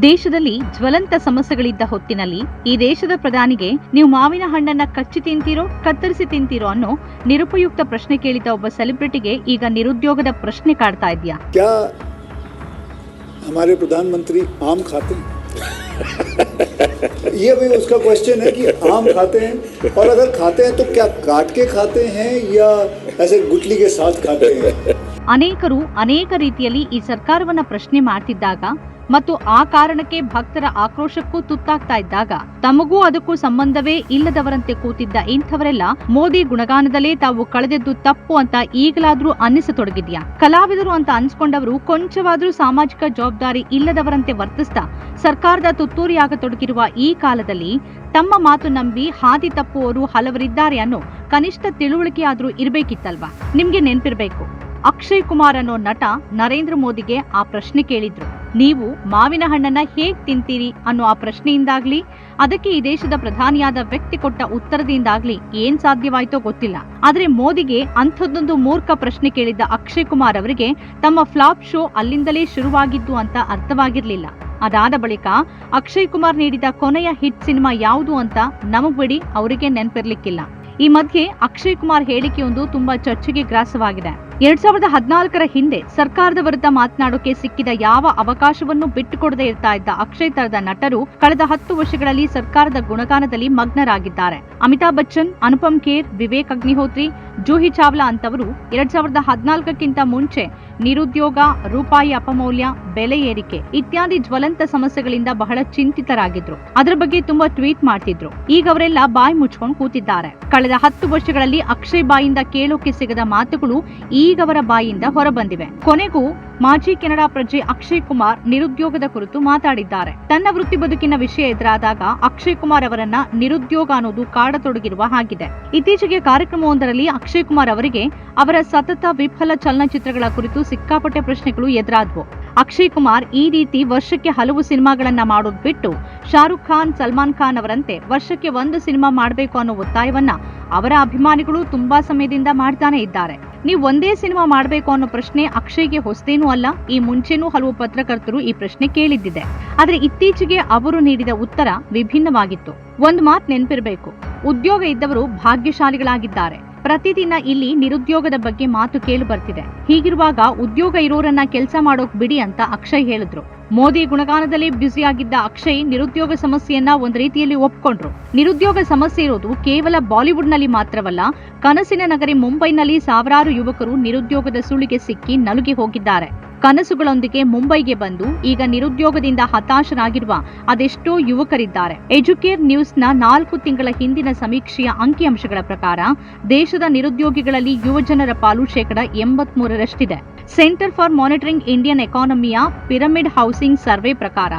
ದೇಶದಲ್ಲಿ ಜ್ವಲಂತ ಸಮಸ್ಯೆಗಳಿದ್ದ ಹೊತ್ತಿನಲ್ಲಿ ಈ ದೇಶದ ಪ್ರಧಾನಿಗೆ ನೀವು ಮಾವಿನ ಹಣ್ಣನ್ನ ಕಚ್ಚಿ ತಿಂತೀರೋ ಕತ್ತರಿಸಿ ತಿಂತೀರೋ ಅನ್ನೋ ನಿರುಪಯುಕ್ತ ಪ್ರಶ್ನೆ ಕೇಳಿದ ಒಬ್ಬ ಸೆಲೆಬ್ರಿಟಿಗೆ ಈಗ ನಿರುದ್ಯೋಗದ ಪ್ರಶ್ನೆ ಕಾಡ್ತಾ ಇದೆಯಾ क्या हमारे प्रधानमंत्री आम खाते हैं ये भी उसका क्वेश्चन है कि आम खाते हैं और अगर खाते हैं तो क्या काट के खाते हैं या ऐसे गुटली के साथ खाते हैं ಅನೇಕರು ಅನೇಕ ರೀತಿಯಲ್ಲಿ ಈ ಸರ್ಕಾರವನ್ನ ಪ್ರಶ್ನೆ ಮಾಡ್ತಿದ್ದಾಗ ಮತ್ತು ಆ ಕಾರಣಕ್ಕೆ ಭಕ್ತರ ಆಕ್ರೋಶಕ್ಕೂ ತುತ್ತಾಗ್ತಾ ಇದ್ದಾಗ ತಮಗೂ ಅದಕ್ಕೂ ಸಂಬಂಧವೇ ಇಲ್ಲದವರಂತೆ ಕೂತಿದ್ದ ಇಂಥವರೆಲ್ಲ ಮೋದಿ ಗುಣಗಾನದಲ್ಲೇ ತಾವು ಕಳೆದದ್ದು ತಪ್ಪು ಅಂತ ಈಗಲಾದ್ರೂ ಅನ್ನಿಸತೊಡಗಿದ್ಯಾ? ಕಲಾವಿದರು ಅಂತ ಅನ್ಸ್ಕೊಂಡವರು ಕೊಂಚವಾದ್ರೂ ಸಾಮಾಜಿಕ ಜವಾಬ್ದಾರಿ ಇಲ್ಲದವರಂತೆ ವರ್ತಿಸ್ತಾ ಸರ್ಕಾರದ ತುತ್ತೂರಿಯಾಗತೊಡಗಿರುವ ಈ ಕಾಲದಲ್ಲಿ ತಮ್ಮ ಮಾತು ನಂಬಿ ಹಾದಿ ತಪ್ಪುವವರು ಹಲವರಿದ್ದಾರೆ ಅನ್ನೋ ಕನಿಷ್ಠ ತಿಳುವಳಿಕೆ ಆದ್ರೂ ಇರ್ಬೇಕಿತ್ತಲ್ವಾ? ನಿಮ್ಗೆ ನೆನ್ಪಿರ್ಬೇಕು. ಅಕ್ಷಯ್ ಕುಮಾರ್ ಅನ್ನೋ ನಟ ನರೇಂದ್ರ ಮೋದಿಗೆ ಆ ಪ್ರಶ್ನೆ ಕೇಳಿದ್ರು. ನೀವು ಮಾವಿನ ಹಣ್ಣನ್ನ ಹೇಗೆ ತಿಂತೀರಿ ಅನ್ನೋ ಆ ಪ್ರಶ್ನೆಯಿಂದಾಗ್ಲಿ, ಅದಕ್ಕೆ ಈ ದೇಶದ ಪ್ರಧಾನಿಯಾದ ವ್ಯಕ್ತಿ ಕೊಟ್ಟ ಉತ್ತರದಿಂದಾಗ್ಲಿ ಏನ್ ಸಾಧ್ಯವಾಯ್ತೋ ಗೊತ್ತಿಲ್ಲ. ಆದ್ರೆ ಮೋದಿಗೆ ಅಂಥದ್ದೊಂದು ಮೂರ್ಖ ಪ್ರಶ್ನೆ ಕೇಳಿದ್ದ ಅಕ್ಷಯ್ ಕುಮಾರ್ ಅವರಿಗೆ ತಮ್ಮ ಫ್ಲಾಪ್ ಶೋ ಅಲ್ಲಿಂದಲೇ ಶುರುವಾಗಿದ್ದು ಅಂತ ಅರ್ಥವಾಗಿರ್ಲಿಲ್ಲ. ಅದಾದ ಬಳಿಕ ಅಕ್ಷಯ್ ಕುಮಾರ್ ನೀಡಿದ ಕೊನೆಯ ಹಿಟ್ ಸಿನಿಮಾ ಯಾವುದು ಅಂತ ನಮಗ್ ಬಿಡಿ, ಅವರಿಗೆ ನೆನ್ಪಿರ್ಲಿಕ್ಕಿಲ್ಲ. ಈ ಮಧ್ಯೆ ಅಕ್ಷಯ್ ಕುಮಾರ್ ಹೇಳಿಕೆಯೊಂದು ತುಂಬಾ ಚರ್ಚೆಗೆ ಗ್ರಾಸವಾಗಿದೆ. ಎರಡ್ ಸಾವಿರದ ಹದಿನಾಲ್ಕರ ಹಿಂದೆ ಸರ್ಕಾರದ ವಿರುದ್ಧ ಮಾತನಾಡೋಕೆ ಸಿಕ್ಕಿದ ಯಾವ ಅವಕಾಶವನ್ನು ಬಿಟ್ಟುಕೊಡದೆ ಇರ್ತಾ ಇದ್ದ ಅಕ್ಷಯ್ ತರದ ನಟರು ಕಳೆದ ಹತ್ತು ವರ್ಷಗಳಲ್ಲಿ ಸರ್ಕಾರದ ಗುಣಗಾನದಲ್ಲಿ ಮಗ್ನರಾಗಿದ್ದಾರೆ. ಅಮಿತಾಬ್ ಬಚ್ಚನ್, ಅನುಪಮ್ ಖೇರ್, ವಿವೇಕ್ ಅಗ್ನಿಹೋತ್ರಿ, ಜೂಹಿ ಚಾವ್ಲಾ ಅಂತವರು ಎರಡ್ ಸಾವಿರದ ಹದಿನಾಲ್ಕಕ್ಕಿಂತ ಮುಂಚೆ ನಿರುದ್ಯೋಗ, ರೂಪಾಯಿ ಅಪಮೌಲ್ಯ ಬೆಲೆ ಏರಿಕೆ ಇತ್ಯಾದಿ ಜ್ವಲಂತ ಸಮಸ್ಯೆಗಳಿಂದ ಬಹಳ ಚಿಂತಿತರಾಗಿದ್ರು. ಅದರ ಬಗ್ಗೆ ತುಂಬಾ ಟ್ವೀಟ್ ಮಾಡ್ತಿದ್ರು. ಈಗ ಅವರೆಲ್ಲ ಬಾಯಿ ಮುಚ್ಕೊಂಡು ಕೂತಿದ್ದಾರೆ. ಕಳೆದ ಹತ್ತು ವರ್ಷಗಳಲ್ಲಿ ಅಕ್ಷಯ್ ಬಾಯಿಂದ ಕೇಳೋಕೆ ಸಿಗದ ಮಾತುಗಳು ಈಗ ಅವರ ಬಾಯಿಂದ ಹೊರಬಂದಿವೆ. ಕೊನೆಗೂ ಮಾಜಿ ಕೆನಡಾ ಪ್ರಜೆ ಅಕ್ಷಯ್ ಕುಮಾರ್ ನಿರುದ್ಯೋಗದ ಕುರಿತು ಮಾತಾಡಿದ್ದಾರೆ. ತನ್ನ ವೃತ್ತಿ ಬದುಕಿನ ವಿಷಯ ಎದುರಾದಾಗ ಅಕ್ಷಯ್ ಕುಮಾರ್ ಅವರನ್ನ ನಿರುದ್ಯೋಗ ಅನ್ನೋದು ಕಾಡತೊಡಗಿರುವ ಹಾಗಿದೆ. ಇತ್ತೀಚೆಗೆ ಕಾರ್ಯಕ್ರಮವೊಂದರಲ್ಲಿ ಅಕ್ಷಯ್ ಕುಮಾರ್ ಅವರಿಗೆ ಅವರ ಸತತ ವಿಫಲ ಚಲನಚಿತ್ರಗಳ ಕುರಿತು ಸಿಕ್ಕಾಪಟ್ಟೆ ಪ್ರಶ್ನೆಗಳು ಎದುರಾದ್ವು. ಅಕ್ಷಯ್ ಕುಮಾರ್ ಈ ರೀತಿ ವರ್ಷಕ್ಕೆ ಹಲವು ಸಿನಿಮಾಗಳನ್ನ ಮಾಡೋದ್ ಬಿಟ್ಟು ಶಾರುಖ್ ಖಾನ್, ಸಲ್ಮಾನ್ ಖಾನ್ ಅವರಂತೆ ವರ್ಷಕ್ಕೆ ಒಂದು ಸಿನಿಮಾ ಮಾಡಬೇಕು ಅನ್ನೋ ಒತ್ತಾಯವನ್ನ ಅವರ ಅಭಿಮಾನಿಗಳು ತುಂಬಾ ಸಮಯದಿಂದ ಮಾಡ್ತಾನೆ ಇದ್ದಾರೆ. ನೀವು ಒಂದೇ ಸಿನಿಮಾ ಮಾಡಬೇಕು ಅನ್ನೋ ಪ್ರಶ್ನೆ ಅಕ್ಷಯ್ಗೆ ಹೊಸದೇನೂ ಅಲ್ಲ, ಈ ಮುಂಚೆನೂ ಹಲವು ಪತ್ರಕರ್ತರು ಈ ಪ್ರಶ್ನೆ ಕೇಳಿದ್ದಿದೆ. ಆದ್ರೆ ಇತ್ತೀಚೆಗೆ ಅವರು ನೀಡಿದ ಉತ್ತರ ವಿಭಿನ್ನವಾಗಿತ್ತು. ಒಂದು ಮಾತು ನೆನಪಿರಬೇಕು, ಉದ್ಯೋಗ ಇದ್ದವರು ಭಾಗ್ಯಶಾಲಿಗಳಾಗಿದ್ದಾರೆ. ಪ್ರತಿದಿನ ಇಲ್ಲಿ ನಿರುದ್ಯೋಗದ ಬಗ್ಗೆ ಮಾತು ಕೇಳಿ ಬರ್ತಿದೆ. ಹೀಗಿರುವಾಗ ಉದ್ಯೋಗ ಇರೋರನ್ನ ಕೆಲಸ ಮಾಡೋಕ್ ಬಿಡಿ ಅಂತ ಅಕ್ಷಯ್ ಹೇಳಿದ್ರು. ಮೋದಿ ಗುಣಗಾನದಲ್ಲಿ ಬ್ಯುಸಿಯಾಗಿದ್ದ ಅಕ್ಷಯ್ ನಿರುದ್ಯೋಗ ಸಮಸ್ಯೆಯನ್ನ ಒಂದ್ ರೀತಿಯಲ್ಲಿ ಒಪ್ಕೊಂಡ್ರು. ನಿರುದ್ಯೋಗ ಸಮಸ್ಯೆ ಇರೋದು ಕೇವಲ ಬಾಲಿವುಡ್ನಲ್ಲಿ ಮಾತ್ರವಲ್ಲ, ಕನಸಿನ ನಗರಿ ಮುಂಬೈನಲ್ಲಿ ಸಾವಿರಾರು ಯುವಕರು ನಿರುದ್ಯೋಗದ ಸುಳಿಗೆ ಸಿಕ್ಕಿ ನಲುಗಿ ಹೋಗಿದ್ದಾರೆ. ಕನಸುಗಳೊಂದಿಗೆ ಮುಂಬೈಗೆ ಬಂದು ಈಗ ನಿರುದ್ಯೋಗದಿಂದ ಹತಾಶರಾಗಿರುವ ಅದೆಷ್ಟೋ ಯುವಕರಿದ್ದಾರೆ. ಎಜುಕೇರ್ ನ್ಯೂಸ್ನ ನಾಲ್ಕು ತಿಂಗಳ ಹಿಂದಿನ ಸಮೀಕ್ಷೆಯ ಅಂಕಿಅಂಶಗಳ ಪ್ರಕಾರ ದೇಶದ ನಿರುದ್ಯೋಗಿಗಳಲ್ಲಿ ಯುವಜನರ ಪಾಲು ಶೇಕಡ ಎಂಬತ್ಮೂರರಷ್ಟಿದೆ. ಸೆಂಟರ್ ಫಾರ್ ಮಾನಿಟರಿಂಗ್ ಇಂಡಿಯನ್ ಎಕಾನಮಿಯ ಪಿರಮಿಡ್ ಹೌಸಿಂಗ್ ಸರ್ವೆ ಪ್ರಕಾರ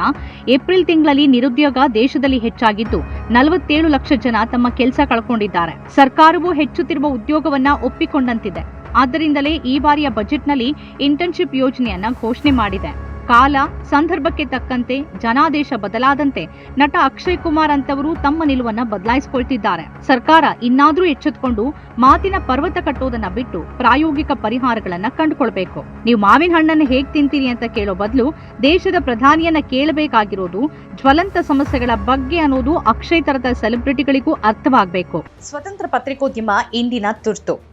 ಏಪ್ರಿಲ್ ತಿಂಗಳಲ್ಲಿ ನಿರುದ್ಯೋಗ ದೇಶದಲ್ಲಿ ಹೆಚ್ಚಾಗಿದ್ದು, ನಲವತ್ತೇಳು ಲಕ್ಷ ಜನ ತಮ್ಮ ಕೆಲಸ ಕಳ್ಕೊಂಡಿದ್ದಾರೆ. ಸರ್ಕಾರವು ಹೆಚ್ಚುತ್ತಿರುವ ಉದ್ಯೋಗವನ್ನ ಒಪ್ಪಿಕೊಂಡಂತಿದೆ. ಆದ್ದರಿಂದಲೇ ಈ ಬಾರಿಯ ಬಜೆಟ್ನಲ್ಲಿ ಇಂಟರ್ನ್ಶಿಪ್ ಯೋಜನೆಯನ್ನ ಘೋಷಣೆ ಮಾಡಿದೆ. ಕಾಲ, ಸಂದರ್ಭಕ್ಕೆ ತಕ್ಕಂತೆ ಜನಾದೇಶ ಬದಲಾದಂತೆ ನಟ ಅಕ್ಷಯ್ ಕುಮಾರ್ ಅಂತವರು ತಮ್ಮ ನಿಲುವನ್ನ ಬದಲಾಯಿಸಿಕೊಳ್ತಿದ್ದಾರೆ. ಸರ್ಕಾರ ಇನ್ನಾದ್ರೂ ಎಚ್ಚೆತ್ಕೊಂಡು ಮಾತಿನ ಪರ್ವತ ಕಟ್ಟೋದನ್ನ ಬಿಟ್ಟು ಪ್ರಾಯೋಗಿಕ ಪರಿಹಾರಗಳನ್ನ ಕಂಡುಕೊಳ್ಬೇಕು. ನೀವು ಮಾವಿನ ಹಣ್ಣನ್ನು ಹೇಗ್ ತಿಂತೀರಿ ಅಂತ ಕೇಳೋ ಬದಲು ದೇಶದ ಪ್ರಧಾನಿಯನ್ನ ಕೇಳಬೇಕಾಗಿರೋದು ಜ್ವಲಂತ ಸಮಸ್ಯೆಗಳ ಬಗ್ಗೆ ಅನ್ನೋದು ಅಕ್ಷಯ್ ತರದ ಸೆಲೆಬ್ರಿಟಿಗಳಿಗೂ ಅರ್ಥವಾಗಬೇಕು. ಸ್ವತಂತ್ರ ಪತ್ರಿಕೋದ್ಯಮ ಇಂದಿನ ತುರ್ತು.